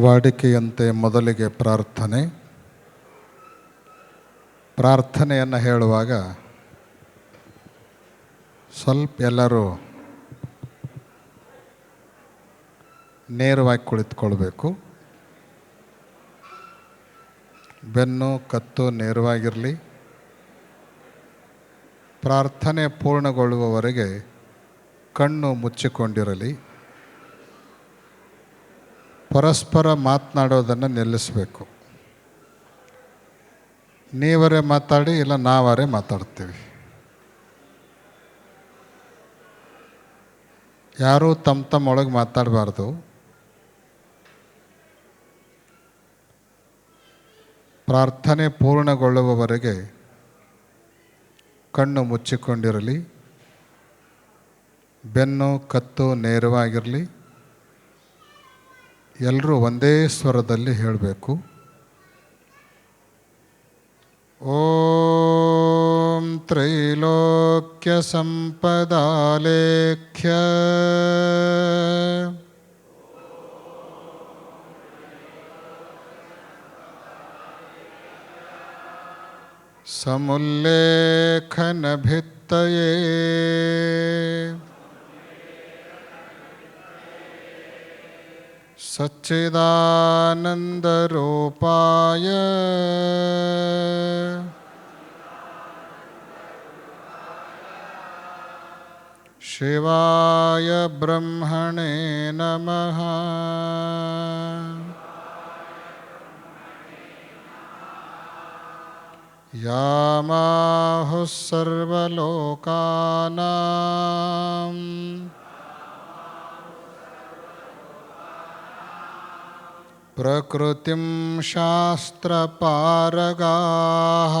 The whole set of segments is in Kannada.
ವಾಡಿಕೆಯಂತೆ ಮೊದಲಿಗೆ ಪ್ರಾರ್ಥನೆ. ಪ್ರಾರ್ಥನೆಯನ್ನು ಹೇಳುವಾಗ ಸ್ವಲ್ಪ ಎಲ್ಲರೂ ನೇರವಾಗಿ ಕುಳಿತುಕೊಳ್ಬೇಕು. ಬೆನ್ನು, ಕತ್ತು ನೇರವಾಗಿರಲಿ. ಪ್ರಾರ್ಥನೆ ಪೂರ್ಣಗೊಳ್ಳುವವರೆಗೆ ಕಣ್ಣು ಮುಚ್ಚಿಕೊಂಡಿರಲಿ. ಪರಸ್ಪರ ಮಾತನಾಡೋದನ್ನು ನಿಲ್ಲಿಸಬೇಕು. ನೀವರೇ ಮಾತಾಡಿ, ಇಲ್ಲ ನಾವರೇ ಮಾತಾಡ್ತೀವಿ. ಯಾರೂ ತಮ್ಮ ತಮ್ಮೊಳಗೆ ಮಾತಾಡಬಾರ್ದು. ಪ್ರಾರ್ಥನೆ ಪೂರ್ಣಗೊಳ್ಳುವವರೆಗೆ ಕಣ್ಣು ಮುಚ್ಚಿಕೊಂಡಿರಲಿ, ಬೆನ್ನು ಕತ್ತು ನೇರವಾಗಿರಲಿ. ಎಲ್ಲರೂ ಒಂದೇ ಸ್ವರದಲ್ಲಿ ಹೇಳಬೇಕು. ಓಂ ತ್ರೈಲೋಕ್ಯ ಸಂಪದಾಲೇಖ್ಯ. ಸಮುಲ್ಲೇಖನ सच्चिदानन्दरूपाय। शिवाय ब्रह्मणे नमः। यामाहुः सर्वलोकानाम् प्रकृतिं शास्त्रपारगाः।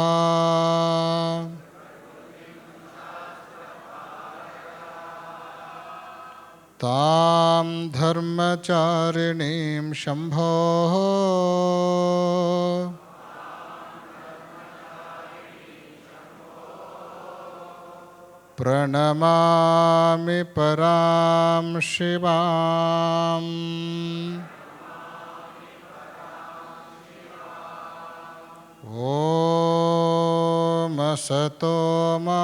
तां धर्मचारिणीं शम्भोः। प्रणमामि परां शिवाम्। ॐ असतो मा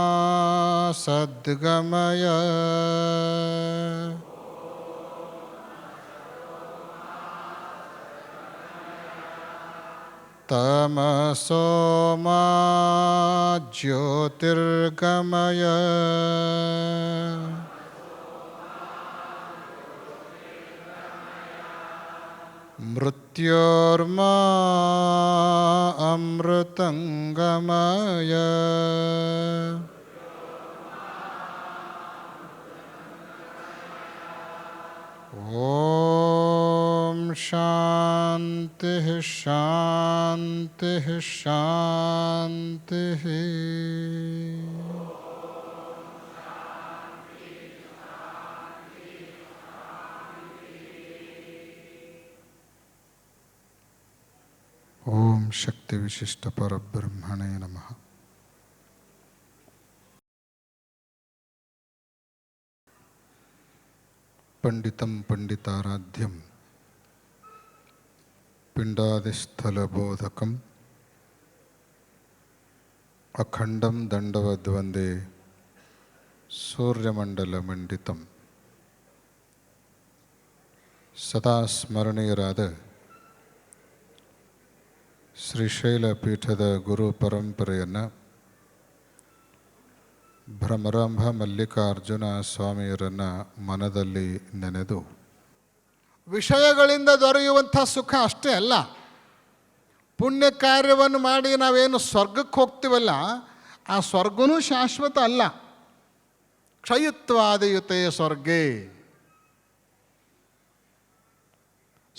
सद्गमय तमसो मा ज्योतिर्गमय मृत्योर्मा अमृतङ्गमय ॐ शान्तिः शान्तिः शान्तिः ஓம் சக்தி விசிஷ்ட பரபிரம்மணே நமகா पण्डितं पण्डिताराध्यं पिण्डादिस्थलबोधकम् अखण्डं दण्डवद्वन्दे सूर्यमण्डलमण्डितं सदा स्मरणीयराद ಶ್ರೀಶೈಲ ಪೀಠದ ಗುರು ಪರಂಪರೆಯನ್ನು ಭ್ರಮರಂಭ ಮಲ್ಲಿಕಾರ್ಜುನ ಸ್ವಾಮಿಯರನ್ನು ಮನದಲ್ಲಿ ನೆನೆದು, ವಿಷಯಗಳಿಂದ ದೊರೆಯುವಂಥ ಸುಖ ಅಷ್ಟೇ ಅಲ್ಲ, ಪುಣ್ಯ ಕಾರ್ಯವನ್ನು ಮಾಡಿ ನಾವೇನು ಸ್ವರ್ಗಕ್ಕೆ ಹೋಗ್ತೀವಲ್ಲ, ಆ ಸ್ವರ್ಗನೂ ಶಾಶ್ವತ ಅಲ್ಲ. ಕ್ಷಯತ್ವಾದಿಯುತೆ ಸ್ವರ್ಗೆ.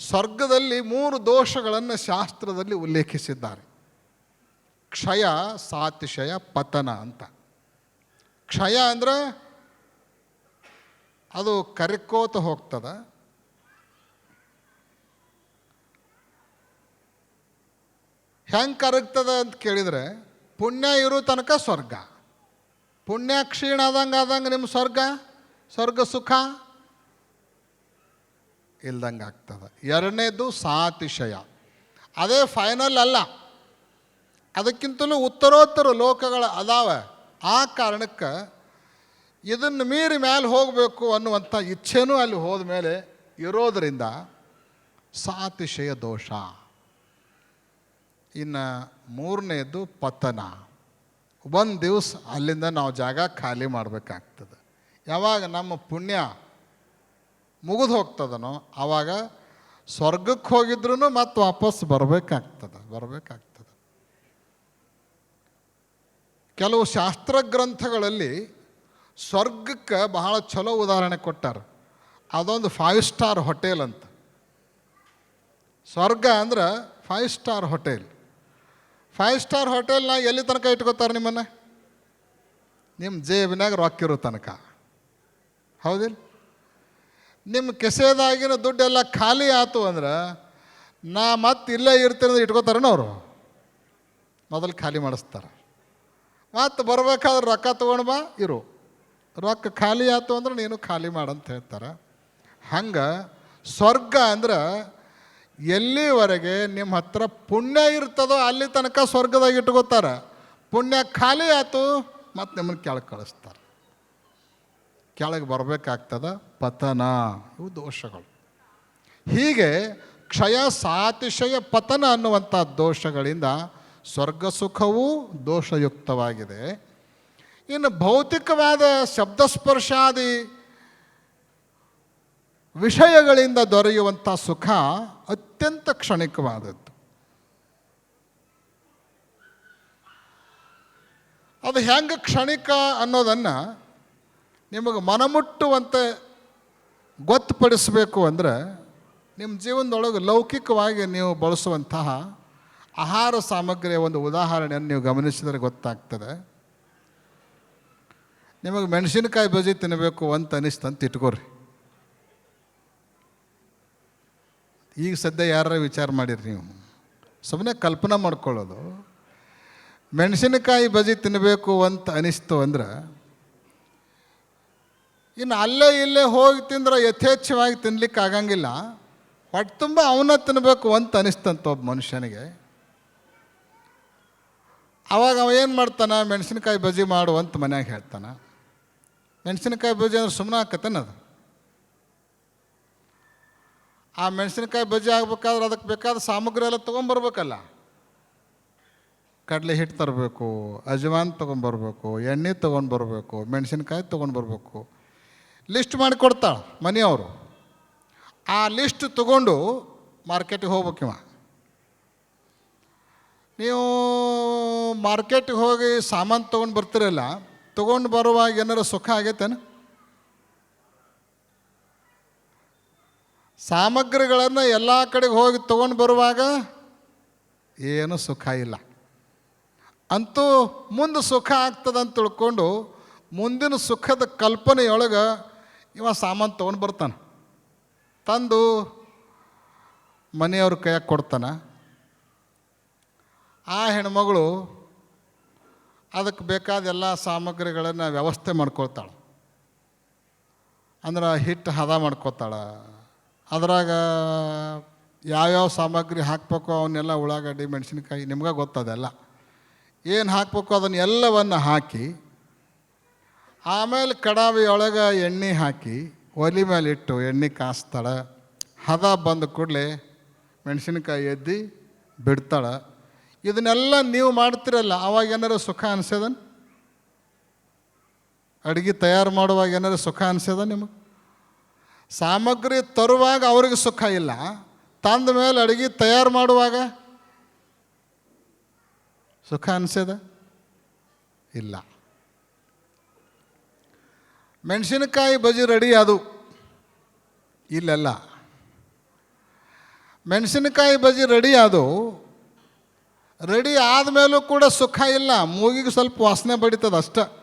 ಸ್ವರ್ಗದಲ್ಲಿ ಮೂರು ದೋಷಗಳನ್ನು ಶಾಸ್ತ್ರದಲ್ಲಿ ಉಲ್ಲೇಖಿಸಿದ್ದಾರೆ. ಕ್ಷಯ, ಸಾತಿಶಯ, ಪತನ ಅಂತ. ಕ್ಷಯ ಅಂದರೆ ಅದು ಕರಿಕೋತ ಹೋಗ್ತದ. ಹೆಂಗೆ ಕರಗ್ತದ ಅಂತ ಕೇಳಿದರೆ ಪುಣ್ಯ ಇರೋ ತನಕ ಸ್ವರ್ಗ. ಪುಣ್ಯ ಕ್ಷೀಣ ಆದಂಗೆ ಆದಂಗೆ ನಿಮ್ಮ ಸ್ವರ್ಗ? ಸ್ವರ್ಗ ಸುಖ? ಇಲ್ದಂಗೆ ಆಗ್ತದೆ. ಎರಡನೇದು ಸಾತಿಶಯ. ಅದೇ ಫೈನಲ್ ಅಲ್ಲ. ಅದಕ್ಕಿಂತಲೂ ಉತ್ತರೋತ್ತರ ಲೋಕಗಳು ಅದಾವೆ. ಆ ಕಾರಣಕ್ಕೆ ಇದನ್ನು ಮೀರಿ ಮೇಲೆ ಹೋಗಬೇಕು ಅನ್ನುವಂಥ ಇಚ್ಛೆನೂ ಅಲ್ಲಿ ಹೋದ ಮೇಲೆ ಇರೋದರಿಂದ ಸಾತಿಶಯ ದೋಷ. ಇನ್ನು ಮೂರನೇದು ಪತನ. ಒಂದು ದಿವಸ ಅಲ್ಲಿಂದ ನಾವು ಜಾಗ ಖಾಲಿ ಮಾಡಬೇಕಾಗ್ತದೆ. ಯಾವಾಗ ನಮ್ಮ ಪುಣ್ಯ ಮುಗಿದು ಹೋಗ್ತದನೋ, ಆವಾಗ ಸ್ವರ್ಗಕ್ಕೆ ಹೋಗಿದ್ರೂ ಮತ್ತೆ ವಾಪಸ್ ಬರಬೇಕಾಗ್ತದೆ ಬರಬೇಕಾಗ್ತದೆ. ಕೆಲವು ಶಾಸ್ತ್ರ ಗ್ರಂಥಗಳಲ್ಲಿ ಸ್ವರ್ಗಕ್ಕೆ ಬಹಳ ಚಲೋ ಉದಾಹರಣೆ ಕೊಟ್ಟಾರ. ಅದೊಂದು ಫೈವ್ ಸ್ಟಾರ್ ಹೋಟೆಲ್ ಅಂತ. ಸ್ವರ್ಗ ಅಂದ್ರೆ five star hotel five star ಹೋಟೆಲ್ನ ಎಲ್ಲಿ ತನಕ ಇಟ್ಕೋತಾರೆ ನಿಮ್ಮನ್ನ? ನಿಮ್ಮ ಜೇಬಿನಾಗ ರೊಕ್ಕಿರೋ ತನಕ. ಹೌದಿಲ್ಲ? ನಿಮ್ಮ ಕೆಸೆದಾಗಿನ ದುಡ್ಡೆಲ್ಲ ಖಾಲಿ ಆಯ್ತು ಅಂದ್ರೆ ನಾ ಮತ್ತೆ ಇಲ್ಲೇ ಇರ್ತೀನಿ ಇಟ್ಕೋತಾರೇನೋ ಅವರು? ಮೊದಲು ಖಾಲಿ ಮಾಡಿಸ್ತಾರೆ. ಮತ್ತು ಬರ್ಬೇಕಾದ್ರೆ ರೊಕ್ಕ ತೊಗೊಂಡು ಬಾ, ಇರು. ರೊಕ್ಕ ಖಾಲಿ ಆಯ್ತು ಅಂದ್ರೆ ನೀನು ಖಾಲಿ ಮಾಡಂತ ಹೇಳ್ತಾರೆ. ಹಂಗೆ ಸ್ವರ್ಗ ಅಂದ್ರೆ ಎಲ್ಲಿವರೆಗೆ ನಿಮ್ಮ ಹತ್ರ ಪುಣ್ಯ ಇರ್ತದೋ ಅಲ್ಲಿ ತನಕ ಸ್ವರ್ಗದಾಗ ಇಟ್ಕೋತಾರೆ. ಪುಣ್ಯ ಖಾಲಿ ಆಯ್ತು ಮತ್ತು ನಿಮ್ಮನ್ನು ಕೆಳಗೆ ಕಳಿಸ್ತಾರೆ. ಕೆಳಗೆ ಬರಬೇಕಾಗ್ತದ. ಪತನ. ಇವು ದೋಷಗಳು. ಹೀಗೆ ಕ್ಷಯ ಸಾತಿಶಯ ಪತನ ಅನ್ನುವಂಥ ದೋಷಗಳಿಂದ ಸ್ವರ್ಗ ಸುಖವೂ ದೋಷಯುಕ್ತವಾಗಿದೆ. ಇನ್ನು ಭೌತಿಕವಾದ ಶಬ್ದಸ್ಪರ್ಶಾದಿ ವಿಷಯಗಳಿಂದ ದೊರೆಯುವಂಥ ಸುಖ ಅತ್ಯಂತ ಕ್ಷಣಿಕವಾದದ್ದು. ಅದು ಹೆಂಗೆ ಕ್ಷಣಿಕ ಅನ್ನೋದನ್ನು ನಿಮಗೆ ಮನಮುಟ್ಟುವಂತೆ ಗೊತ್ತುಪಡಿಸಬೇಕು ಅಂದರೆ ನಿಮ್ಮ ಜೀವನದೊಳಗೆ ಲೌಕಿಕವಾಗಿ ನೀವು ಬಳಸುವಂತಹ ಆಹಾರ ಸಾಮಗ್ರಿಯ ಒಂದು ಉದಾಹರಣೆಯನ್ನು ನೀವು ಗಮನಿಸಿದರೆ ಗೊತ್ತಾಗ್ತದೆ. ನಿಮಗೆ ಮೆಣಸಿನಕಾಯಿ ಬಜಿ ತಿನ್ನಬೇಕು ಅಂತ ಅನಿಸ್ತಂತ ಇಟ್ಕೋರಿ ಈಗ ಸದ್ಯ ಯಾರ ವಿಚಾರ ಮಾಡಿರಿ ನೀವು? ಸುಮ್ಮನೆ ಕಲ್ಪನೆ ಮಾಡ್ಕೊಳ್ಳೋದು. ಮೆಣಸಿನಕಾಯಿ ಬಜಿ ತಿನ್ನಬೇಕು ಅಂತ ಅನಿಸ್ತು ಅಂದ್ರೆ ಇನ್ನು ಅಲ್ಲೇ ಇಲ್ಲೇ ಹೋಗಿ ತಿಂದ್ರೆ ಯಥೇಚ್ಛವಾಗಿ ತಿನ್ಲಿಕ್ಕೆ ಆಗಂಗಿಲ್ಲ. ಹೊಟ್ಟೆ ತುಂಬ ಅವನ್ನ ತಿನ್ನಬೇಕು ಅಂತ ಅನಿಸ್ತಂತ ಒಬ್ಬ ಮನುಷ್ಯನಿಗೆ. ಅವಾಗ ಅವ ಏನು ಮಾಡ್ತಾನೆ? ಮೆಣಸಿನಕಾಯಿ ಬಜ್ಜಿ ಮಾಡು ಅಂತ ಮನ್ಯಾಗ ಹೇಳ್ತಾನೆ. ಮೆಣಸಿನಕಾಯಿ ಬಜ್ಜಿ ಅಂದ್ರೆ ಸುಮ್ಮನೆ ಅದು? ಆ ಮೆಣಸಿನಕಾಯಿ ಬಜ್ಜಿ ಆಗ್ಬೇಕಾದ್ರೆ ಅದಕ್ಕೆ ಬೇಕಾದ ಸಾಮಗ್ರಿ ಎಲ್ಲ ತೊಗೊಂಬರ್ಬೇಕಲ್ಲ. ಕಡಲೆ ಹಿಟ್ಟು ತರಬೇಕು, ಅಜವಾನ್ ತೊಗೊಂಬರ್ಬೇಕು, ಎಣ್ಣೆ ತೊಗೊಂಡು ಬರಬೇಕು ಮೆಣಸಿನ್ಕಾಯಿ ತೊಗೊಂಡು ಬರಬೇಕು ಲಿಸ್ಟ್ ಮಾಡಿ ಕೊಡ್ತಾಳೆ ಮನೆಯವರು. ಆ ಲಿಸ್ಟ್ ತಗೊಂಡು ಮಾರ್ಕೆಟಿಗೆ ಹೋಗ್ಬೇಕಿವ ನೀವು ಮಾರ್ಕೆಟಿಗೆ ಹೋಗಿ ಸಾಮಾನು ತೊಗೊಂಡು ಬರ್ತಿರಲ್ಲ, ತೊಗೊಂಡು ಬರುವಾಗ ಏನಾರು ಸುಖ ಆಗೈತೇನು? ಸಾಮಗ್ರಿಗಳನ್ನು ಎಲ್ಲ ಕಡೆಗೆ ಹೋಗಿ ತೊಗೊಂಡು ಬರುವಾಗ ಏನು ಸುಖ ಇಲ್ಲ. ಅಂತೂ ಮುಂದೆ ಸುಖ ಆಗ್ತದಂತ ತಿಳ್ಕೊಂಡು ಮುಂದಿನ ಸುಖದ ಕಲ್ಪನೆಯೊಳಗೆ ಇವ ಸಾಮಾನು ತೊಗೊಂಡು ಬರ್ತಾನೆ. ತಂದು ಮನೆಯವ್ರ ಕೈಯಾಗ ಕೊಡ್ತಾನೆ. ಆ ಹೆಣ್ಮಗಳು ಅದಕ್ಕೆ ಬೇಕಾದ ಎಲ್ಲ ಸಾಮಗ್ರಿಗಳನ್ನು ವ್ಯವಸ್ಥೆ ಮಾಡ್ಕೊಳ್ತಾಳೆ. ಅಂದ್ರೆ ಹಿಟ್ಟು ಹದ ಮಾಡ್ಕೊತಾಳೆ. ಅದ್ರಾಗ ಯಾವ್ಯಾವ ಸಾಮಗ್ರಿ ಹಾಕಬೇಕು ಅವನ್ನೆಲ್ಲ ಉಳ್ಳಾಗಡ್ಡಿ, ಮೆಣಸಿನ್ಕಾಯಿ, ನಿಮ್ಗೆ ಗೊತ್ತದೆಲ್ಲ. ಏನು ಹಾಕಬೇಕು ಅದನ್ನೆಲ್ಲವನ್ನು ಹಾಕಿ ಆಮೇಲೆ ಕಡಾವಿಯೊಳಗೆ ಎಣ್ಣೆ ಹಾಕಿ, ಒಲಿ ಮೇಲೆ ಇಟ್ಟು ಎಣ್ಣೆ ಕಾಸ್ತಾಳೆ. ಹದ ಬಂದ ಕೂಡಲೇ ಮೆಣಸಿನ್ಕಾಯಿ ಎದ್ದಿ ಬಿಡ್ತಾಳೆ. ಇದನ್ನೆಲ್ಲ ನೀವು ಮಾಡ್ತಿರಲ್ಲ, ಅವಾಗ ಏನಾರು ಸುಖ ಅನಿಸ್ಯದನ್ ಅಡುಗೆ ತಯಾರು ಮಾಡುವಾಗ ಏನಾರು ಸುಖ ಅನಿಸ್ಯದ ನಿಮಗೆ? ಸಾಮಗ್ರಿ ತರುವಾಗ ಅವ್ರಿಗೆ ಸುಖ ಇಲ್ಲ, ತಂದ ಮೇಲೆ ಅಡುಗೆ ತಯಾರು ಮಾಡುವಾಗ ಸುಖ ಅನಿಸ್ಯದ? ಇಲ್ಲ. ಮೆಣಸಿನಕಾಯಿ ಬಜಿ ರೆಡಿ ಅದು. ಇಲ್ಲೆಲ್ಲ. ಮೆಣಸಿನಕಾಯಿ ಬಜಿ ರೆಡಿ ಅದು. ರೆಡಿ ಆದಮೇಲೂ ಕೂಡ ಸುಖ ಇಲ್ಲ. ಮೂಗಿಗೆ ಸ್ವಲ್ಪ ವಾಸನೆ ಬಡಿತದ ಅಷ್ಟೆ.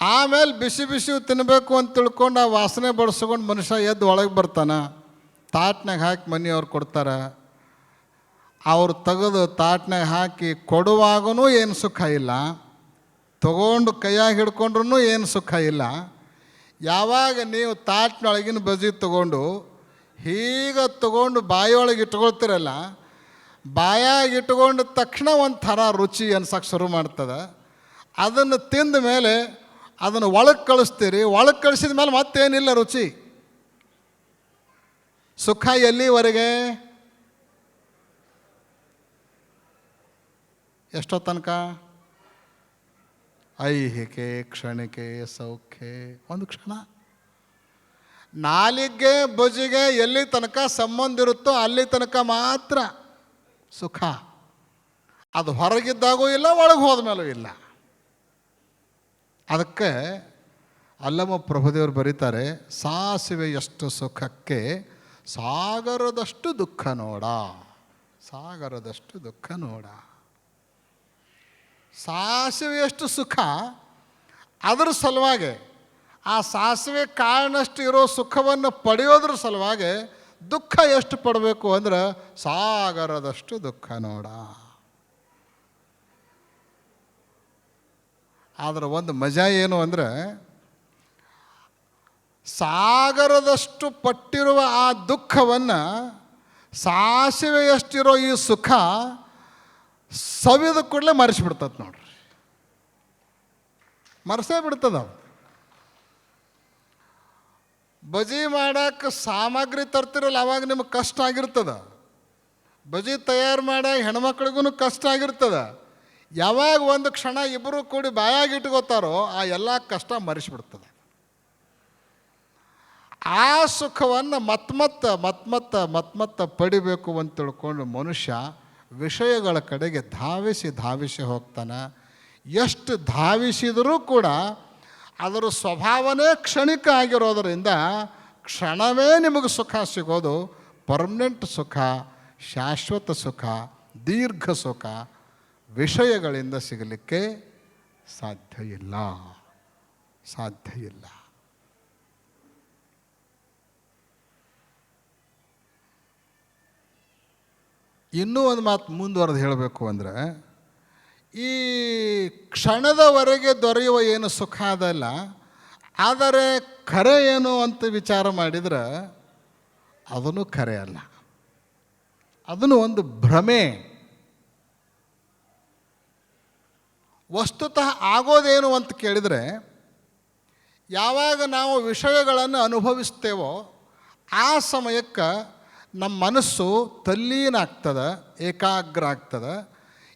ಆಮೇಲೆ ಬಿಸಿ ಬಿಸಿ ತಿನ್ನಬೇಕು ಅಂತ ತಿಳ್ಕೊಂಡು ಆ ವಾಸನೆ ಬಡಿಸ್ಕೊಂಡು ಮನುಷ್ಯ ಎದ್ದು ಒಳಗೆ ಬರ್ತಾನೆ. ತಾಟ್ನಾಗ ಹಾಕಿ ಮನೆಯವ್ರು ಕೊಡ್ತಾರೆ. ಅವ್ರು ತೆಗೆದು ತಾಟ್ನಾಗ ಹಾಕಿ ಕೊಡುವಾಗೂ ಏನು ಸುಖ ಇಲ್ಲ. ತಗೊಂಡು ಕೈಯಾಗಿ ಹಿಡ್ಕೊಂಡ್ರೂ ಏನು ಸುಖ ಇಲ್ಲ. ಯಾವಾಗ ನೀವು ತಾಟ್ನೊಳಗಿನ ಬಜಿ ತಗೊಂಡು ಹೀಗೆ ತಗೊಂಡು ಬಾಯಿಯೊಳಗೆ ಇಟ್ಕೊಳ್ತಿರಲ್ಲ, ಬಾಯಾಗಿ ಇಟ್ಕೊಂಡ ತಕ್ಷಣ ಒಂದು ರುಚಿ ಅನ್ಸಕ್ಕೆ ಶುರು ಮಾಡ್ತದೆ. ಅದನ್ನು ತಿಂದ ಮೇಲೆ ಅದನ್ನು ಒಳಗೆ ಕಳಿಸ್ತೀರಿ, ಒಳಗೆ ಕಳಿಸಿದ ಮೇಲೆ ಮತ್ತೇನಿಲ್ಲ ರುಚಿ. ಸುಖ ಎಲ್ಲಿವರೆಗೆ? ಎಷ್ಟೋ ತನಕ? ಐಹಿಕೆ, ಕ್ಷಣಿಕೆ, ಸೌಖ್ಯ, ಒಂದು ಕ್ಷಣ. ನಾಲಿಗೆ ಬುಜಿಗೆ ಎಲ್ಲಿ ತನಕ ಸಂಬಂಧ ಇರುತ್ತೋ ಅಲ್ಲಿ ತನಕ ಮಾತ್ರ ಸುಖ. ಅದು ಹೊರಗಿದ್ದಾಗೂ ಇಲ್ಲ, ಒಳಗೆ ಹೋದ ಮೇಲೂ ಇಲ್ಲ. ಅದಕ್ಕೆ ಅಲ್ಲಮ್ಮ ಪ್ರಭುದೇವರು ಬರೀತಾರೆ, ಸಾಸಿವೆ ಎಷ್ಟು ಸುಖಕ್ಕೆ, ಸಾಗರದಷ್ಟು ದುಃಖ ನೋಡ, ಸಾಗರದಷ್ಟು ದುಃಖ ನೋಡ. ಸಾಸಿವೆಯಷ್ಟು ಸುಖ? ಅದರ ಸಲುವಾಗಿ, ಆ ಸಾಸಿವೆ ಕಾಳಿನಷ್ಟು ಇರೋ ಸುಖವನ್ನು ಪಡೆಯೋದ್ರ ಸಲುವಾಗಿ ದುಃಖ ಎಷ್ಟು ಪಡಬೇಕು ಅಂದ್ರೆ ಸಾಗರದಷ್ಟು ದುಃಖ ನೋಡ. ಆದರೆ ಒಂದು ಮಜಾ ಏನು ಅಂದರೆ, ಸಾಗರದಷ್ಟು ಪಟ್ಟಿರುವ ಆ ದುಃಖವನ್ನು ಸಾಸಿವೆಯಷ್ಟಿರೋ ಈ ಸುಖ ಸವಿದ ಕೂಡಲೇ ಮರೆಸಿಬಿಡ್ತದೆ ನೋಡ್ರಿ. ಮರೆಸೇ ಬಿಡ್ತದ ಬಜಿ ಮಾಡಕ್ಕೆ ಸಾಮಗ್ರಿ ತರ್ತಿರಲ್ಲ, ಅವಾಗ ನಿಮಗೆ ಕಷ್ಟ ಆಗಿರ್ತದ. ಬಜಿ ತಯಾರು ಮಾಡಾಗ ಹೆಣ್ಮಕ್ಳಿಗೂ ಕಷ್ಟ ಆಗಿರ್ತದ. ಯಾವಾಗ ಒಂದು ಕ್ಷಣ ಇಬ್ಬರು ಕೂಡಿ ಬಾಯಾಗಿ ಇಟ್ಕೋತಾರೋ, ಆ ಎಲ್ಲ ಕಷ್ಟ ಮರೆಸಿಬಿಡ್ತದೆ. ಆ ಸುಖವನ್ನು ಮತ್ಮತ್ತ ಮತ್ಮತ್ತ ಮತ್ಮತ್ತ ಪಡಿಬೇಕು ಅಂತ ತಿಳ್ಕೊಂಡು ಮನುಷ್ಯ ವಿಷಯಗಳ ಕಡೆಗೆ ಧಾವಿಸಿ ಧಾವಿಸಿ ಹೋಗ್ತಾನೆ. ಎಷ್ಟು ಧಾವಿಸಿದರೂ ಕೂಡ ಅದರ ಸ್ವಭಾವನೇ ಕ್ಷಣಿಕ ಆಗಿರೋದರಿಂದ ಕ್ಷಣವೇ ನಿಮಗೆ ಸುಖ ಸಿಗೋದು. ಪರ್ಮನೆಂಟ್ ಸುಖ, ಶಾಶ್ವತ ಸುಖ, ದೀರ್ಘ ಸುಖ ವಿಷಯಗಳಿಂದ ಸಿಗಲಿಕ್ಕೆ ಸಾಧ್ಯ ಇಲ್ಲ. ಸಾಧ್ಯ ಇಲ್ಲ. ಇನ್ನೂ ಒಂದು ಮಾತು ಮುಂದುವರೆದು ಹೇಳಬೇಕು ಅಂದರೆ, ಈ ಕ್ಷಣದವರೆಗೆ ದೊರೆಯುವ ಏನು ಸುಖ ಅದಲ್ಲ, ಆದರೆ ಖರೆ ಏನು ಅಂತ ವಿಚಾರ ಮಾಡಿದರೆ, ಅದನ್ನು ಖರೆ ಅಲ್ಲ. ಅದನ್ನು ಒಂದು ಭ್ರಮೆ. ವಸ್ತುತಃ ಆಗೋದೇನು ಅಂತ ಕೇಳಿದರೆ, ಯಾವಾಗ ನಾವು ವಿಷಯಗಳನ್ನು ಅನುಭವಿಸ್ತೇವೋ ಆ ಸಮಯಕ್ಕೆ ನಮ್ಮ ಮನಸ್ಸು ತಲ್ಲೀನ ಆಗ್ತದೆ ಏಕಾಗ್ರ ಆಗ್ತದೆ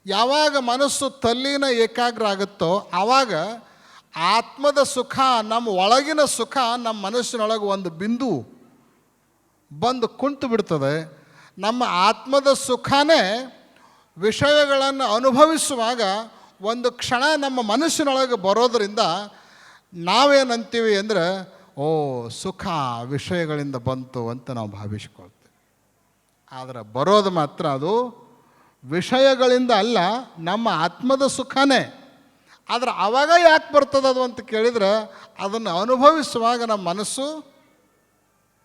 ಯಾವಾಗ ಮನಸ್ಸು ತಲ್ಲೀನ ಏಕಾಗ್ರ ಆಗುತ್ತೋ ಆವಾಗ ಆತ್ಮದ ಸುಖ ನಮ್ಮ ಒಳಗಿನ ಸುಖ ನಮ್ಮ ಮನಸ್ಸಿನೊಳಗೆ ಒಂದು ಬಿಂದು ಬಂದು ಕುಂತು ಬಿಡ್ತದೆ. ನಮ್ಮ ಆತ್ಮದ ಸುಖನೇ ವಿಷಯಗಳನ್ನು ಅನುಭವಿಸುವಾಗ ಒಂದು ಕ್ಷಣ ನಮ್ಮ ಮನಸ್ಸಿನೊಳಗೆ ಬರೋದರಿಂದ ನಾವೇನಂತೀವಿ ಅಂದರೆ, ಓ ಸುಖ ವಿಷಯಗಳಿಂದ ಬಂತು ಅಂತ ನಾವು ಭಾವಿಸ್ಕೊಳ್ತೇವೆ. ಆದರೆ ಬರೋದು ಮಾತ್ರ ಅದು ವಿಷಯಗಳಿಂದ ಅಲ್ಲ, ನಮ್ಮ ಆತ್ಮದ ಸುಖನೇ. ಆದರೆ ಆವಾಗ ಯಾಕೆ ಬರ್ತದೆ ಅದು ಅಂತ ಕೇಳಿದ್ರೆ ಅದನ್ನು ಅನುಭವಿಸುವಾಗ ನಮ್ಮ ಮನಸ್ಸು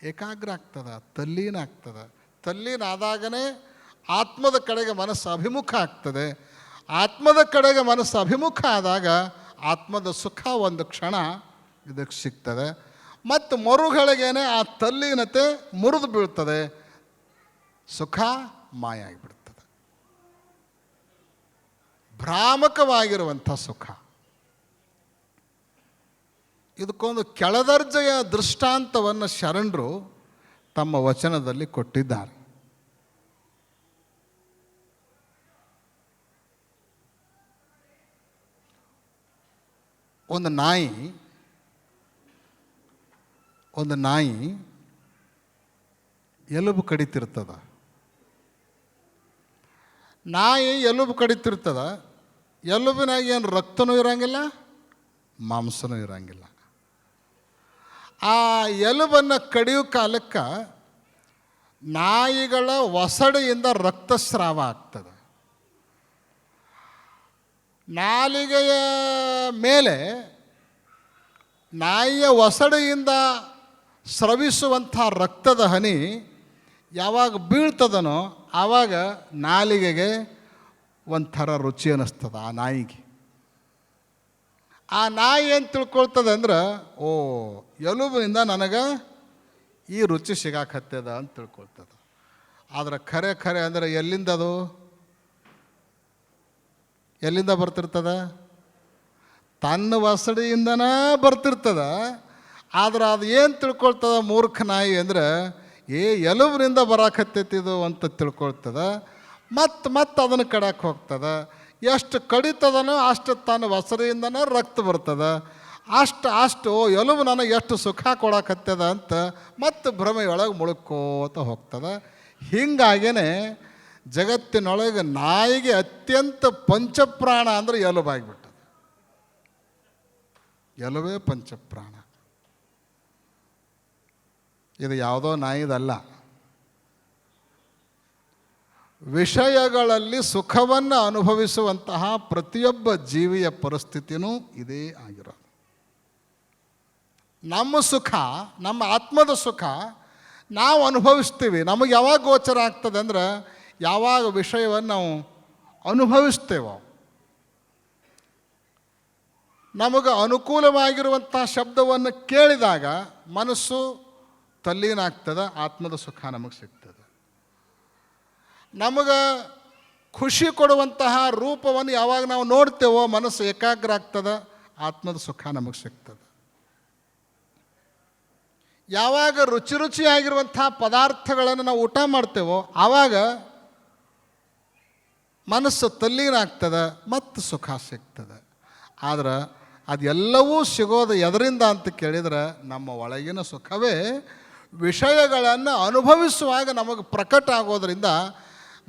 ಏಕಾಗ್ರ ಆಗ್ತದೆ, ತಲ್ಲೀನ ಆಗ್ತದೆ. ತಲ್ಲೀನಾದಾಗನೇ ಆತ್ಮದ ಕಡೆಗೆ ಮನಸ್ಸು ಅಭಿಮುಖ ಆಗ್ತದೆ. ಆತ್ಮದ ಕಡೆಗೆ ಮನಸ್ಸು ಅಭಿಮುಖ ಆದಾಗ ಆತ್ಮದ ಸುಖ ಒಂದು ಕ್ಷಣ ಇದಕ್ಕೆ ಸಿಗ್ತದೆ. ಮತ್ತು ಮರುಗಳಿಗೇನೆ ಆ ತಲ್ಲೀನತೆ ಮುರಿದು ಬೀಳ್ತದೆ. ಸುಖ ಮಾಯ ಆಗಿಬಿಡ್ತದೆ ಭ್ರಾಮಕವಾಗಿರುವಂಥ ಸುಖ. ಇದಕ್ಕೊಂದು ಕೆಳದರ್ಜೆಯ ದೃಷ್ಟಾಂತವನ್ನು ಶರಣರು ತಮ್ಮ ವಚನದಲ್ಲಿ ಕೊಟ್ಟಿದ್ದಾರೆ. ಒಂದು ನಾಯಿ ಒಂದು ನಾಯಿ ಎಲುಬು ಕಡಿತಿರ್ತದ. ನಾಯಿ ಎಲುಬು ಕಡಿತಿರ್ತದ, ಎಲುಬಿನಾಗ ಏನು ರಕ್ತನೂ ಇರೋಂಗಿಲ್ಲ, ಮಾಂಸನೂ ಇರಂಗಿಲ್ಲ. ಆ ಎಲುಬನ್ನು ಕಡಿಯೋ ಕಾಲಕ್ಕೆ ನಾಯಿಗಳ ಒಸಡೆಯಿಂದ ರಕ್ತಸ್ರಾವ ಆಗ್ತದೆ. ನಾಲಿಗೆಯ ಮೇಲೆ ನಾಯಿಯ ಒಸಡೆಯಿಂದ ಸ್ರವಿಸುವಂಥ ರಕ್ತದ ಹನಿ ಯಾವಾಗ ಬೀಳ್ತದನೋ ಆವಾಗ ನಾಲಿಗೆಗೆ ಒಂಥರ ರುಚಿ ಅನ್ನಿಸ್ತದ ಆ ನಾಯಿಗೆ. ಆ ನಾಯಿ ಏನು ತಿಳ್ಕೊಳ್ತದೆ ಅಂದ್ರೆ, ಓ, ಎಲುಬಿನಿಂದ ನನಗೆ ಈ ರುಚಿ ಸಿಗಾಕತ್ತದ ಅಂತ ತಿಳ್ಕೊಳ್ತದೆ. ಆದ್ರೆ ಖರೆ ಖರೆ ಅಂದರೆ ಎಲ್ಲಿಂದ ಅದು? ಎಲ್ಲಿಂದ ಬರ್ತಿರ್ತದ? ತನ್ನ ವಸಡಿಯಿಂದನೇ ಬರ್ತಿರ್ತದ. ಆದ್ರೆ ಅದು ಏನು ತಿಳ್ಕೊಳ್ತದ ಮೂರ್ಖ ನಾಯಿ ಅಂದ್ರೆ ಏ ಎಲುಬಿನಿಂದ ಬರಾಕತ್ತೈತಿದು ಅಂತ ತಿಳ್ಕೊಳ್ತದ. ಮತ್ತು ಮತ್ತೆ ಅದನ್ನು ಕಡಕ್ಕೆ ಹೋಗ್ತದ. ಎಷ್ಟು ಕಡಿತದನೋ ಅಷ್ಟು ತನ್ನ ವಸರಿಯಿಂದನ ರಕ್ತ ಬರ್ತದೆ. ಅಷ್ಟು ಅಷ್ಟು ಎಲುಬು ನನಗೆ ಎಷ್ಟು ಸುಖ ಕೊಡಕತ್ತದ ಅಂತ ಮತ್ತು ಭ್ರಮೆಯೊಳಗೆ ಮುಳುಕೋತ ಹೋಗ್ತದೆ. ಹೀಗಾಗೇ ಜಗತ್ತಿನೊಳಗೆ ನಾಯಿಗೆ ಅತ್ಯಂತ ಪಂಚಪ್ರಾಣ ಅಂದರೆ ಎಲುಬಾಗಿಬಿಟ್ಟದ ಎಲುವೇ ಪಂಚಪ್ರಾಣ. ಇದು ಯಾವುದೋ ನಾಯಿದಲ್ಲ. ವಿಷಯಗಳಲ್ಲಿ ಸುಖವನ್ನು ಅನುಭವಿಸುವಂತಹ ಪ್ರತಿಯೊಬ್ಬ ಜೀವಿಯ ಪರಿಸ್ಥಿತಿನೂ ಇದೇ ಆಗಿರೋದು. ನಮ್ಮ ಸುಖ, ನಮ್ಮ ಆತ್ಮದ ಸುಖ ನಾವು ಅನುಭವಿಸ್ತೀವಿ. ನಮಗೆ ಯಾವಾಗ ಗೋಚರ ಆಗ್ತದೆ ಅಂದ್ರೆ ಯಾವಾಗ ವಿಷಯವನ್ನು ನಾವು ಅನುಭವಿಸ್ತೇವೋ. ನಮಗೆ ಅನುಕೂಲವಾಗಿರುವಂಥ ಶಬ್ದವನ್ನು ಕೇಳಿದಾಗ ಮನಸ್ಸು ತಲ್ಲೀನಾಗ್ತದೆ, ಆತ್ಮದ ಸುಖ ನಮಗೆ ಸಿಗ್ತದೆ. ನಮಗೆ ಖುಷಿ ಕೊಡುವಂತಹ ರೂಪವನ್ನು ಯಾವಾಗ ನಾವು ನೋಡ್ತೇವೋ, ಮನಸ್ಸು ಏಕಾಗ್ರ ಆಗ್ತದೆ, ಆತ್ಮದ ಸುಖ ನಮಗೆ ಸಿಗ್ತದೆ. ಯಾವಾಗ ರುಚಿ ರುಚಿಯಾಗಿರುವಂಥ ಪದಾರ್ಥಗಳನ್ನು ನಾವು ಊಟ ಮಾಡ್ತೇವೋ, ಆವಾಗ ಮನಸ್ಸು ತಲ್ಲೀನಾಗ್ತದೆ, ಮತ್ತು ಸುಖ ಸಿಗ್ತದೆ. ಆದ್ರೆ ಅದೆಲ್ಲವೂ ಸಿಗೋದು ಎದರಿಂದ ಅಂತ ಕೇಳಿದರೆ, ನಮ್ಮ ಒಳಗಿನ ಸುಖವೇ ವಿಷಯಗಳನ್ನು ಅನುಭವಿಸುವಾಗ ನಮಗೆ ಪ್ರಕಟ ಆಗೋದರಿಂದ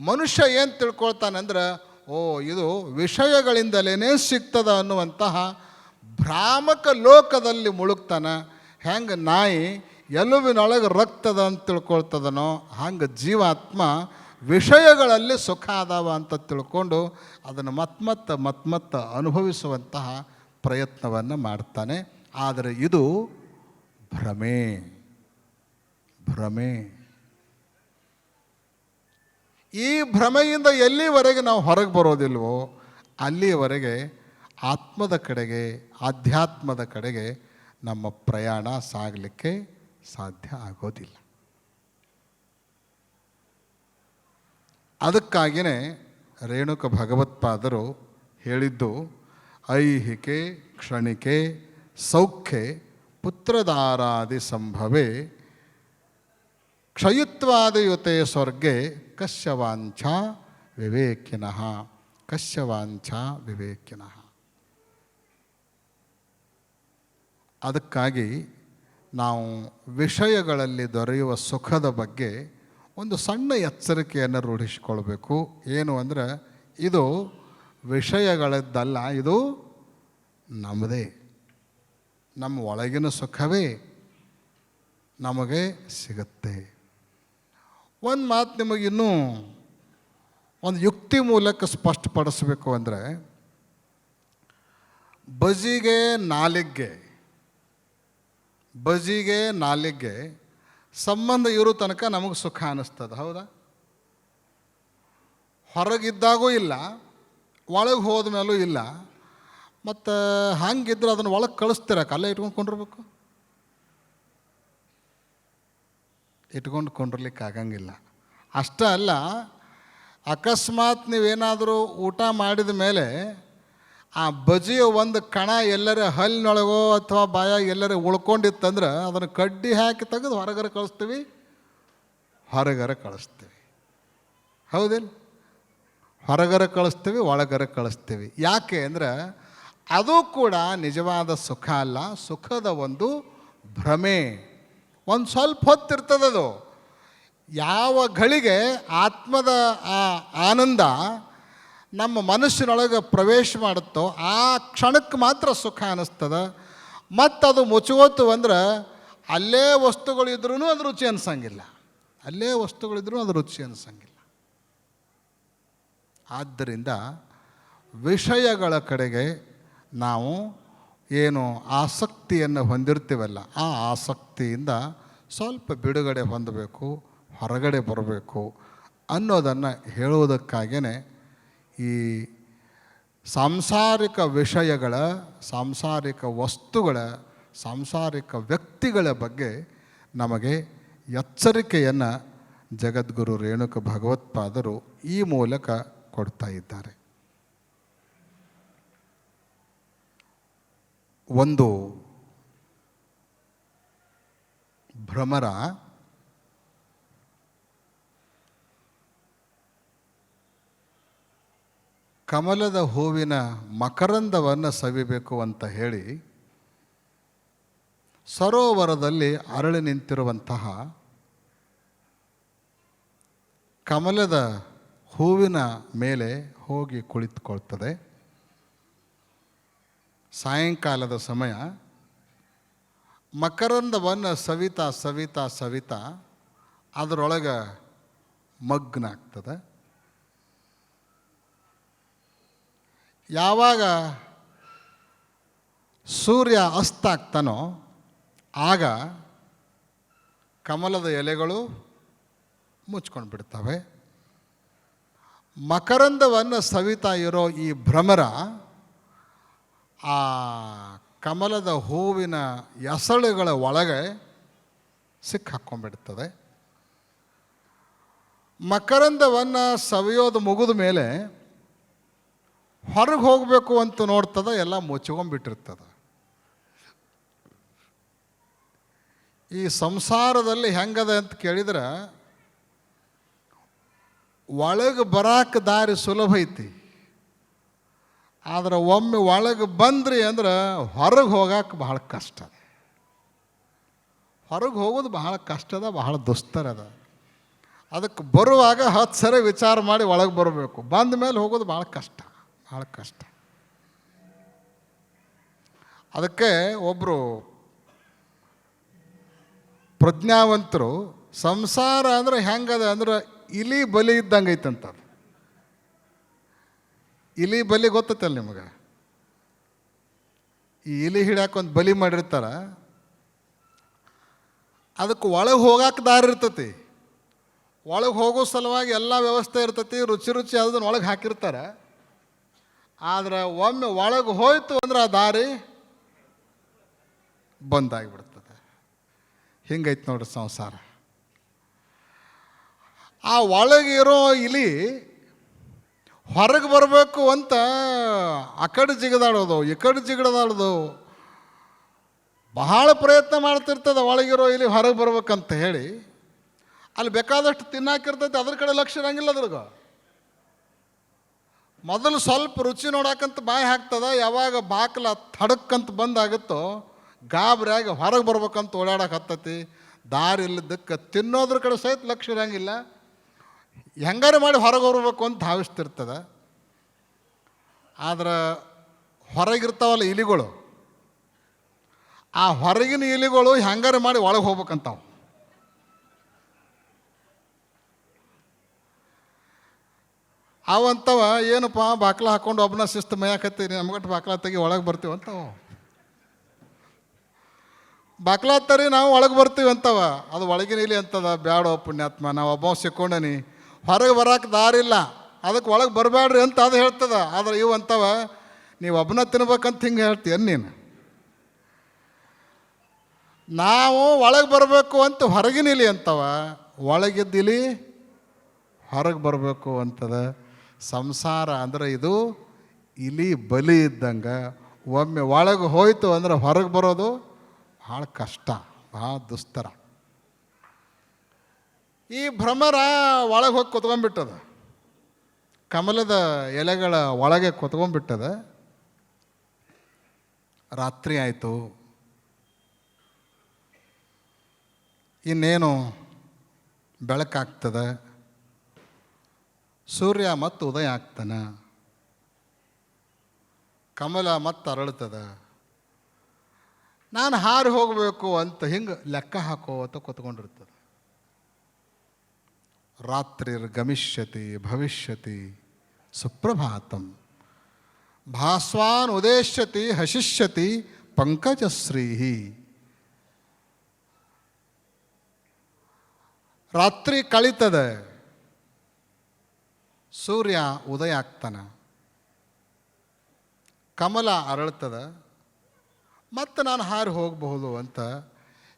ಮನುಷ್ಯ ಏನು ತಿಳ್ಕೊಳ್ತಾನೆ ಅಂದ್ರೆ, ಓ, ಇದು ವಿಷಯಗಳಿಂದಲೇ ಸಿಗ್ತದ ಅನ್ನುವಂತಹ ಭ್ರಾಮಕ ಲೋಕದಲ್ಲಿ ಮುಳುಗ್ತಾನೆ. ಹೆಂಗೆ ನಾಯಿ ಎಲುವಿನೊಳಗೆ ರಕ್ತದ ಅಂತ ತಿಳ್ಕೊಳ್ತದನೋ, ಹಂಗೆ ಜೀವಾತ್ಮ ವಿಷಯಗಳಲ್ಲಿ ಸುಖ ಅದಾವ ಅಂತ ತಿಳ್ಕೊಂಡು ಅದನ್ನು ಮತ್ಮತ್ತ ಮತ್ಮತ್ತ ಅನುಭವಿಸುವಂತಹ ಪ್ರಯತ್ನವನ್ನು ಮಾಡ್ತಾನೆ. ಆದರೆ ಇದು ಭ್ರಮೆ. ಭ್ರಮೆ. ಈ ಭ್ರಮೆಯಿಂದ ಎಲ್ಲಿವರೆಗೆ ನಾವು ಹೊರಗೆ ಬರೋದಿಲ್ವೋ ಅಲ್ಲಿಯವರೆಗೆ ಆತ್ಮದ ಕಡೆಗೆ, ಆಧ್ಯಾತ್ಮದ ಕಡೆಗೆ ನಮ್ಮ ಪ್ರಯಾಣ ಸಾಗಲಿಕ್ಕೆ ಸಾಧ್ಯ ಆಗೋದಿಲ್ಲ. ಅದಕ್ಕಾಗಿಯೇ ರೇಣುಕ ಭಗವತ್ಪಾದರು ಹೇಳಿದ್ದು, ಐಹಿಕೆ, ಕ್ಷಣಿಕೆ, ಸೌಖ್ಯೆ ಪುತ್ರದಾರಾದಿ ಸಂಭವೆ ಕ್ಷಯಿತ್ವಾದಿಯುತೆ ಸ್ವರ್ಗೆ ಕಶ್ಯವಾಂಛ ವಿವೇಕಿನಃ. ಕಶ್ಯವಾಂಛ ವಿವೇಕಿನಃ. ಅದಕ್ಕಾಗಿ ನಾವು ವಿಷಯಗಳಲ್ಲಿ ದೊರೆಯುವ ಸುಖದ ಬಗ್ಗೆ ಒಂದು ಸಣ್ಣ ಎಚ್ಚರಿಕೆಯನ್ನು ರೂಢಿಸಿಕೊಳ್ಬೇಕು. ಏನು ಅಂದರೆ, ಇದು ವಿಷಯಗಳದ್ದಲ್ಲ, ಇದು ನಮ್ಮದೇ. ನಮ್ಮ ಒಳಗಿನ ಸುಖವೇ ನಮಗೆ ಸಿಗುತ್ತೆ. ಒಂದು ಮಾತು ನಿಮಗೆ ಇನ್ನೂ ಒಂದು ಯುಕ್ತಿ ಮೂಲಕ ಸ್ಪಷ್ಟಪಡಿಸ್ಬೇಕು ಅಂದರೆ, ಬಜಿಗೆ ನಾಲಿಗೆ ಬಜಿಗೆ ನಾಲಿಗೆ ಸಂಬಂಧ ಇರೋ ತನಕ ನಮಗೆ ಸುಖ ಅನ್ನಿಸ್ತದೆ ಹೌದಾ? ಹೊರಗಿದ್ದಾಗೂ ಇಲ್ಲ, ಒಳಗೆ ಹೋದ ಮೇಲೂ ಇಲ್ಲ, ಮತ್ತು ಹಂಗಿದ್ರೆ ಅದನ್ನು ಒಳಗೆ ಕಳಿಸ್ತೀರ? ಕಲ್ಲೇ ಇಟ್ಕೊಂಡು ಕೊಂಡಿರ್ಬೇಕು? ಇಟ್ಕೊಂಡು ಕೊಂಡಿರ್ಲಿಕ್ಕೆ ಆಗಂಗಿಲ್ಲ ಅಷ್ಟೇ ಅಲ್ಲ, ಅಕಸ್ಮಾತ್ ನೀವೇನಾದರೂ ಊಟ ಮಾಡಿದ ಮೇಲೆ ಆ ಬಜಿಯ ಒಂದು ಕಣ ಎಲ್ಲರ ಹಲ್ಲಿನೊಳಗೋ ಅಥವಾ ಬಾಯ ಎಲ್ಲರ ಉಳ್ಕೊಂಡಿತ್ತಂದ್ರೆ ಅದನ್ನು ಕಡ್ಡಿ ಹಾಕಿ ತೆಗೆದು ಹೊರಗರ ಕಳಿಸ್ತೀವಿ. ಹೊರಗರ ಕಳಿಸ್ತೀವಿ. ಹೌದಿಲ್ಲ? ಹೊರಗರ ಕಳಿಸ್ತೀವಿ ಒಳಗರೆ ಕಳಿಸ್ತೀವಿ. ಯಾಕೆ ಅಂದ್ರೆ ಅದು ಕೂಡ ನಿಜವಾದ ಸುಖ ಅಲ್ಲ, ಸುಖದ ಒಂದು ಭ್ರಮೆ. ಒಂದು ಸ್ವಲ್ಪ ಹೊತ್ತಿರ್ತದದು ಯಾವ ಗಳಿಗೆ ಆತ್ಮದ ಆ ಆನಂದ ನಮ್ಮ ಮನಸ್ಸಿನೊಳಗೆ ಪ್ರವೇಶ ಮಾಡುತ್ತೋ ಆ ಕ್ಷಣಕ್ಕೆ ಮಾತ್ರ ಸುಖ ಅನ್ನಿಸ್ತದೆ ಮತ್ತು ಅದು ಮುಚ್ಚುಗೋತು ಅಂದ್ರೆ ಅಲ್ಲೇ ವಸ್ತುಗಳಿದ್ರೂ ಅದು ರುಚಿ ಅನ್ಸಂಗಿಲ್ಲ. ಅಲ್ಲೇ ವಸ್ತುಗಳಿದ್ರೂ ಅದು ರುಚಿ ಅನ್ಸಂಗಿಲ್ಲ. ಆದ್ದರಿಂದ ವಿಷಯಗಳ ಕಡೆಗೆ ನಾವು ಏನು ಆಸಕ್ತಿಯನ್ನು ಹೊಂದಿರ್ತೀವಲ್ಲ, ಆ ಆಸಕ್ತಿಯಿಂದ ಸ್ವಲ್ಪ ಬಿಡುಗಡೆ ಹೊಂದಬೇಕು, ಹೊರಗಡೆ ಬರಬೇಕು ಅನ್ನೋದನ್ನು ಹೇಳುವುದಕ್ಕಾಗೇ ಈ ಸಾಂಸಾರಿಕ ವಿಷಯಗಳ, ಸಾಂಸಾರಿಕ ವಸ್ತುಗಳ, ಸಾಂಸಾರಿಕ ವ್ಯಕ್ತಿಗಳ ಬಗ್ಗೆ ನಮಗೆ ಎಚ್ಚರಿಕೆಯನ್ನು ಜಗದ್ಗುರು ರೇಣುಕ ಭಗವತ್ಪಾದರು ಈ ಮೂಲಕ ಕೊಡ್ತಾ ಇದ್ದಾರೆ. ಒಂದು ಭ್ರಮರ ಕಮಲದ ಹೂವಿನ ಮಕರಂದವನ್ನು ಸವಿಬೇಕು ಅಂತ ಹೇಳಿ ಸರೋವರದಲ್ಲಿ ಅರಳಿ ನಿಂತಿರುವಂತಹ ಕಮಲದ ಹೂವಿನ ಮೇಲೆ ಹೋಗಿ ಕುಳಿತುಕೊಳ್ತದೆ. ಸಾಯಂಕಾಲದ ಸಮಯ, ಮಕರಂದವನ್ನು ಸವಿತಾ ಸವಿತಾ ಸವಿತಾ ಅದರೊಳಗೆ ಮಗ್ನ ಆಗ್ತದೆ. ಯಾವಾಗ ಸೂರ್ಯ ಅಸ್ತ ಆಗ್ತಾನೋ ಆಗ ಕಮಲದ ಎಲೆಗಳು ಮುಚ್ಕೊಂಡು ಬಿಡ್ತವೆ. ಮಕರಂದವನ್ನು ಸವಿತಾ ಇರೋ ಈ ಭ್ರಮರ ಆ ಕಮಲದ ಹೂವಿನ ಎಸಳುಗಳ ಒಳಗೆ ಸಿಕ್ಕಾಕ್ಕೊಂಡ್ಬಿಡ್ತದೆ ಮಕರಂದವನ್ನು ಸವಿಯೋದು ಮುಗಿದ ಮೇಲೆ ಹೊರಗೆ ಹೋಗಬೇಕು ಅಂತ ನೋಡ್ತದೆ, ಎಲ್ಲ ಮುಚ್ಕೊಂಡ್ಬಿಟ್ಟಿರ್ತದೆ. ಈ ಸಂಸಾರದಲ್ಲಿ ಹೆಂಗದ ಅಂತ ಕೇಳಿದ್ರೆ, ಒಳಗೆ ಬರಾಕ ದಾರಿ ಸುಲಭ ಐತಿ. ಆದ್ರೆ ಒಮ್ಮೆ ಒಳಗೆ ಬಂದ್ರಿ ಅಂದ್ರೆ ಹೊರಗೆ ಹೋಗಕ್ಕೆ ಬಹಳ ಕಷ್ಟ. ಹೊರಗೆ ಹೋಗೋದು ಬಹಳ ಕಷ್ಟದ, ಬಹಳ ದುಸ್ತರದ. ಅದಕ್ಕೆ ಬರುವಾಗ ಹತ್ತು ಸರಿ ವಿಚಾರ ಮಾಡಿ ಒಳಗೆ ಬರಬೇಕು. ಬಂದ ಮೇಲೆ ಹೋಗೋದು ಭಾಳ ಕಷ್ಟ ಭಾಳ ಕಷ್ಟ. ಅದಕ್ಕೆ ಒಬ್ಬರು ಪ್ರಜ್ಞಾವಂತರು, ಸಂಸಾರ ಅಂದ್ರೆ ಹೆಂಗದ ಅಂದ್ರೆ ಇಲಿ ಬಲಿ ಇದ್ದಂಗೆ ಐತಂತ ಅದು. ಇಲಿ ಬಲಿ ಗೊತ್ತೈತಲ್ಲ ನಿಮಗೆ? ಈ ಇಲಿ ಹಿಡ್ಯಾಕ ಒಂದು ಬಲಿ ಮಾಡಿರ್ತಾರ, ಅದಕ್ಕೆ ಒಳಗೆ ಹೋಗಾಕ ದಾರಿ ಇರ್ತತಿ. ಒಳಗೆ ಹೋಗೋ ಸಲುವಾಗಿ ಎಲ್ಲ ವ್ಯವಸ್ಥೆ ಇರ್ತತಿ, ರುಚಿ ರುಚಿ ಅದನ್ನ ಒಳಗೆ ಹಾಕಿರ್ತಾರೆ. ಆದ್ರೆ ಒಮ್ಮೆ ಒಳಗೆ ಹೋಯ್ತು ಅಂದ್ರೆ ಆ ದಾರಿ ಬಂದಾಗಿಬಿಡ್ತದೆ ಹಿಂಗೈತೆ ನೋಡ್ರಿ ಸಂಸಾರ. ಆ ಒಳಗಿರೋ ಇಲಿ ಹೊರಗೆ ಬರಬೇಕು ಅಂತ ಆ ಕಡೆ ಜಿಗದಾಡೋದು, ಈ ಕಡೆ ಜಿಗದಾಡೋದು. ಬಹಳ ಪ್ರಯತ್ನ ಮಾಡ್ತಿರ್ತದೆ ಒಳಗಿರೋ ಇಲ್ಲಿ ಹೊರಗೆ ಬರ್ಬೇಕಂತ ಹೇಳಿ. ಅಲ್ಲಿ ಬೇಕಾದಷ್ಟು ತಿನ್ನಾಕಿರ್ತೈತೆ, ಅದ್ರ ಕಡೆ ಲಕ್ಷ ಇರಂಗಿಲ್ಲ ಅದ್ರಾಗ. ಮೊದಲು ಸ್ವಲ್ಪ ರುಚಿ ನೋಡಕ್ಕಂತ ಬಾಯಿ ಹಾಕ್ತದ, ಯಾವಾಗ ಬಾಕ್ಲ ತಡಕ್ಕಂತ ಬಂದಾಗುತ್ತೋ, ಗಾಬರಿಯಾಗಿ ಹೊರಗೆ ಬರ್ಬೇಕಂತ ಓಡಾಡಕ್ಕೆ ಹತ್ತತಿ. ದಾರಿ ಇಲ್ಲದಕ್ಕೆ ತಿನ್ನೋದ್ರ ಕಡೆ ಸಹಿತ ಲಕ್ಷ್ಯ ಇರಂಗಿಲ್ಲ. ಹೆಂಗಾರು ಮಾಡಿ ಹೊರಗೆ ಹೋಗ್ಬೇಕು ಅಂತ ಧಾವಿಸ್ತಿರ್ತದೆ. ಆದ್ರೆ ಹೊರಗಿರ್ತಾವಲ್ಲ ಇಲಿಗಳು. ಆ ಹೊರಗಿನ ಇಲಿಗಳು ಹೆಂಗಾರು ಮಾಡಿ ಒಳಗೆ ಹೋಗ್ಬೇಕಂತಾವು. ಅವಂತವ ಏನಪ್ಪ ಬಾಕ್ಲ ಹಾಕೊಂಡು ಒಬ್ಬನ ಶಿಸ್ತು ಮೈಯಾಕತ್ತೀನಿ ನಮ್ಗಟ್ಟು ಬಾಕ್ಲ ತೆಗಿ ಒಳಗೆ ಬರ್ತೀವಿ ಅಂತವ. ಬಾಕ್ಲ ತರಿ ನಾವು ಒಳಗೆ ಬರ್ತೀವಿ ಅಂತವ. ಅದು ಒಳಗಿನ ಇಲಿ ಅಂತದ, ಬ್ಯಾಡೋ ಪುಣ್ಯಾತ್ಮ, ನಾವು ಒಬ್ಬ ಸಿಕ್ಕೊಂಡನಿ. ಹೊರಗೆ ಬರಕ್ಕೆ ದಾರಿಲ್ಲ ಅದಕ್ಕೆ ಒಳಗೆ ಬರಬೇಡ್ರಿ ಅಂತ ಅದು ಹೇಳ್ತದ. ಆದ್ರೆ ಇವು ಅಂತವ, ನೀವು ಒಬ್ಬನ ತಿನ್ಬೇಕಂತ ಹಿಂಗೆ ಹೇಳ್ತೀಯ ನೀನು? ನಾವು ಒಳಗೆ ಬರಬೇಕು ಅಂತ ಹೊರಗಿನ ಇಲಿ ಅಂತವ, ಒಳಗಿದ್ದಿಲಿ ಹೊರಗೆ ಬರಬೇಕು ಅಂತದ. ಸಂಸಾರ ಅಂದ್ರೆ ಇದು ಇಲಿ ಬಲಿ ಇದ್ದಂಗೆ. ಒಮ್ಮೆ ಒಳಗೆ ಹೋಯ್ತು ಅಂದ್ರೆ ಹೊರಗೆ ಬರೋದು ಭಾಳ ಕಷ್ಟ, ಭಾಳ ದುಸ್ತರ. ಈ ಭ್ರಮರ ಒಳಗೆ ಹೋಗಿ ಕುತ್ಕೊಂಡ್ಬಿಟ್ಟದ. ಕಮಲದ ಎಲೆಗಳ ಒಳಗೆ ಕುತ್ಕೊಂಡ್ಬಿಟ್ಟದ. ರಾತ್ರಿ ಆಯಿತು. ಇನ್ನೇನು ಬೆಳಕಾಗ್ತದೆ. ಸೂರ್ಯ ಮತ್ತು ಉದಯ ಆಗ್ತಾನೆ. ಕಮಲ ಮತ್ತು ಅರಳ್ತದೆ. ನಾನು ಹಾರಿ ಹೋಗಬೇಕು ಅಂತ ಹಿಂಗೆ ಲೆಕ್ಕ ಹಾಕೋತ ಕೂತ್ಕೊಂಡಿರ್ತದೆ. ರಾತ್ರಿ ಗಮಿಷ್ಯತಿ ಭವಿಷ್ಯತಿ, ಸುಪ್ರಭಾತಂ. ಭಾಸ್ವಾನ್ ಉದೇಶ್ಯತಿ, ಹಶಿಷ್ಯತಿ, ಪಂಕಜಶ್ರೀಹಿ. ರಾತ್ರಿ ಕಳೀತದೆ, ಸೂರ್ಯ ಉದಯ ಆಗ್ತಾನೆ ಕಮಲ ಅರಳ್ತದೆ, ಮತ್ತು ನಾನು ಹಾರಿ ಹೋಗಬಹುದು ಅಂತ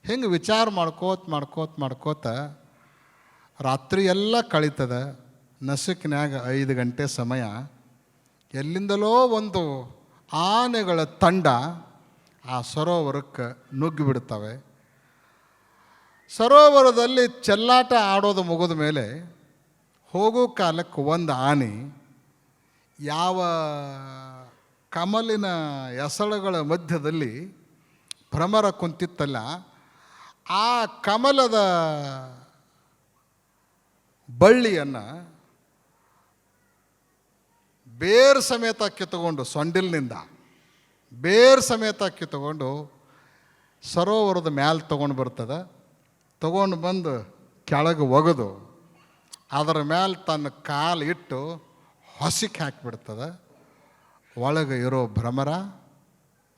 ಹಿಂಗೆ ವಿಚಾರ ಮಾಡ್ಕೋತ ಮಾಡ್ಕೋತ ಮಾಡ್ಕೋತ ರಾತ್ರಿ ಎಲ್ಲ ಕಳೀತದ. ನಸುಕಿನಾಗ ಐದು ಗಂಟೆ ಸಮಯ. ಎಲ್ಲಿಂದಲೋ ಒಂದು ಆನೆಗಳ ತಂಡ ಆ ಸರೋವರಕ್ಕೆ ನುಗ್ಗಿ ಬಿಡ್ತವೆ ಸರೋವರದಲ್ಲಿ ಚೆಲ್ಲಾಟ ಆಡೋದು ಮುಗಿದ ಮೇಲೆ ಹೋಗೋ ಕಾಲಕ್ಕೆ ಒಂದು ಆನೆ ಯಾವ ಕಮಲಿನ ಎಸಳುಗಳ ಮಧ್ಯದಲ್ಲಿ ಭ್ರಮರ ಕುಂತಿತ್ತಲ್ಲ, ಆ ಕಮಲದ ಬಳ್ಳಿಯನ್ನು ಬೇರ್ ಸಮೇತ ಕಿತ್ತುಕೊಂಡು ಸೊಂಡಿಲ್ನಿಂದ, ಬೇರ್ ಸಮೇತ ಕಿತ್ತುಕೊಂಡು ಸರೋವರದ ಮ್ಯಾಲೆ ತೊಗೊಂಡು ಬರ್ತದೆ. ತೊಗೊಂಡು ಬಂದು ಕೆಳಗೆ ಒಗೆದು ಅದರ ಮ್ಯಾಲೆ ತನ್ನ ಕಾಲು ಇಟ್ಟು ಹೊಸಕ್ಕೆ ಹಾಕಿಬಿಡ್ತದೆ. ಒಳಗೆ ಇರೋ ಭ್ರಮರ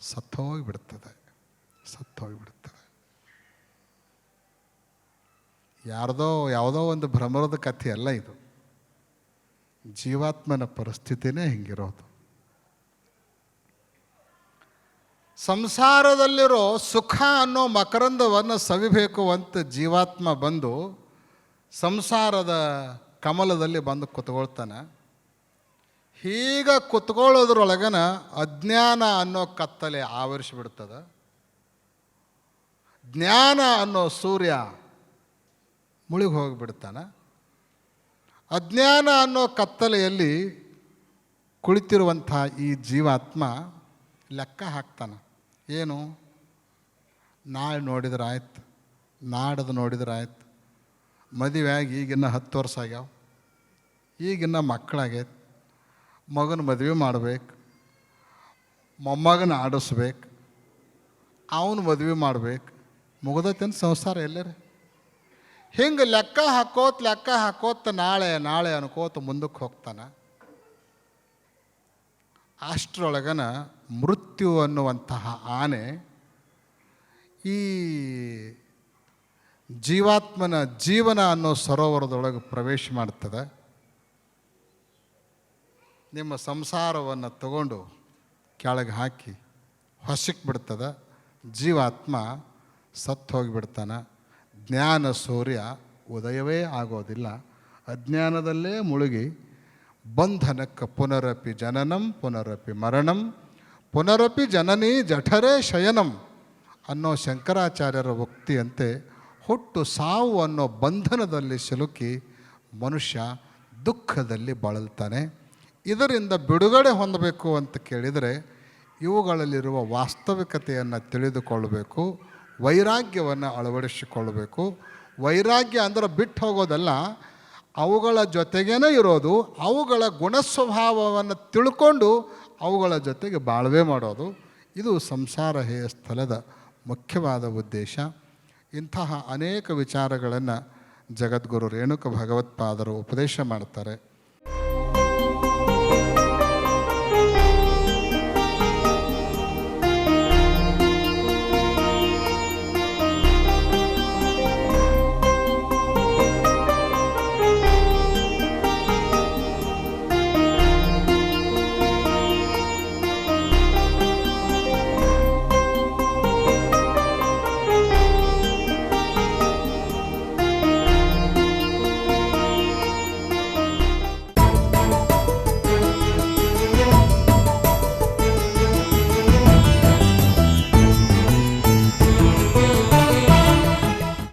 ಸತ್ತೋಗಿಬಿಡ್ತದೆ. ಸತ್ತೋಗಿಬಿಡ್ತದೆ. ಯಾರ್ದೋ ಯಾವುದೋ ಒಂದು ಭ್ರಮರದ ಕಥೆ ಅಲ್ಲ ಇದು. ಜೀವಾತ್ಮನ ಪರಿಸ್ಥಿತಿನೇ ಹಿಂಗಿರೋದು. ಸಂಸಾರದಲ್ಲಿರೋ ಸುಖ ಅನ್ನೋ ಮಕರಂದವನ್ನು ಸವಿಬೇಕು ಅಂತ ಜೀವಾತ್ಮ ಬಂದು ಸಂಸಾರದ ಕಮಲದಲ್ಲಿ ಬಂದು ಕುತ್ಕೊಳ್ತಾನೆ. ಹೀಗ ಕುತ್ಕೊಳ್ಳೋದ್ರೊಳಗನ ಅಜ್ಞಾನ ಅನ್ನೋ ಕತ್ತಲೆ ಆವರಿಸಿಬಿಡ್ತದೆ. ಜ್ಞಾನ ಅನ್ನೋ ಸೂರ್ಯ ಮುಳುಗಿ ಹೋಗಿಬಿಡ್ತಾನೆ ಅಜ್ಞಾನ ಅನ್ನೋ ಕತ್ತಲೆಯಲ್ಲಿ ಕುಳಿತಿರುವಂಥ ಈ ಜೀವಾತ್ಮ ಲೆಕ್ಕ ಹಾಕ್ತಾನೆ. ಏನು? ನಾಳೆ ನೋಡಿದ್ರೆ ಆಯ್ತು ನಾಡದು ನೋಡಿದ್ರೆ ಆಯ್ತು ಮದುವೆ ಆಗಿ ಈಗಿನ್ನ ಹತ್ತು ವರ್ಷ ಆಗ್ಯಾವ, ಈಗಿನ್ನ ಮಕ್ಕಳಾಗೈತೆ, ಮಗನ ಮದುವೆ ಮಾಡ್ಬೇಕು, ಮೊಮ್ಮಗನ ಆಡಿಸ್ಬೇಕು, ಅವನು ಮದುವೆ ಮಾಡ್ಬೇಕು ಮುಗಿದೈತೆ ಸಂಸಾರ ಎಲ್ಲರೇ? ಹಿಂಗೆ ಲೆಕ್ಕ ಹಾಕೋತ್ ಲೆಕ್ಕ ಹಾಕೋತ ನಾಳೆ ನಾಳೆ ಅನ್ಕೋತ ಮುಂದಕ್ಕೆ ಹೋಗ್ತಾನೆ. ಅಷ್ಟರೊಳಗನ ಮೃತ್ಯು ಅನ್ನುವಂತಹ ಆನೆ ಈ ಜೀವಾತ್ಮನ ಜೀವನ ಅನ್ನೋ ಸರೋವರದೊಳಗೆ ಪ್ರವೇಶ ಮಾಡ್ತದೆ. ನಿಮ್ಮ ಸಂಸಾರವನ್ನು ತಗೊಂಡು ಕೆಳಗೆ ಹಾಕಿ ಹೊಸಕ್ಕೆ ಬಿಡ್ತದೆ, ಜೀವಾತ್ಮ ಸತ್ತು ಹೋಗಿಬಿಡ್ತಾನೆ ಜ್ಞಾನ ಸೂರ್ಯ ಉದಯವೇ ಆಗೋದಿಲ್ಲ. ಅಜ್ಞಾನದಲ್ಲೇ ಮುಳುಗಿ ಬಂಧನಕ್ಕೆ ಪುನರಪಿ ಜನನಂ, ಪುನರಪಿ ಮರಣಂ, ಪುನರಪಿ ಜನನಿ ಜಠರೇ ಶಯನಂ ಅನ್ನೋ ಶಂಕರಾಚಾರ್ಯರ ಉಕ್ತಿಯಂತೆ ಹುಟ್ಟು ಸಾವು ಅನ್ನೋ ಬಂಧನದಲ್ಲಿ ಸಿಲುಕಿ ಮನುಷ್ಯ ದುಃಖದಲ್ಲಿ ಬಳಲ್ತಾನೆ. ಇದರಿಂದ ಬಿಡುಗಡೆ ಹೊಂದಬೇಕು ಅಂತ ಕೇಳಿದರೆ ಇವುಗಳಲ್ಲಿರುವ ವಾಸ್ತವಿಕತೆಯನ್ನು ತಿಳಿದುಕೊಳ್ಳಬೇಕು. ವೈರಾಗ್ಯವನ್ನು ಅಳವಡಿಸಿಕೊಳ್ಳಬೇಕು. ವೈರಾಗ್ಯ ಅಂದ್ರೆ ಬಿಟ್ಟು ಹೋಗೋದಲ್ಲ, ಅವುಗಳ ಜೊತೆಗೇನೆ ಇರೋದು, ಅವುಗಳ ಗುಣಸ್ವಭಾವವನ್ನು ತಿಳ್ಕೊಂಡು ಅವುಗಳ ಜೊತೆಗೆ ಬಾಳ್ವೆ ಮಾಡೋದು. ಇದು ಸಂಸಾರ ಹೇಯ ಸ್ಥಳದ ಮುಖ್ಯವಾದ ಉದ್ದೇಶ. ಇಂತಹ ಅನೇಕ ವಿಚಾರಗಳನ್ನು ಜಗದ್ಗುರು ರೇಣುಕ ಭಗವತ್ಪಾದರು ಉಪದೇಶ ಮಾಡ್ತಾರೆ.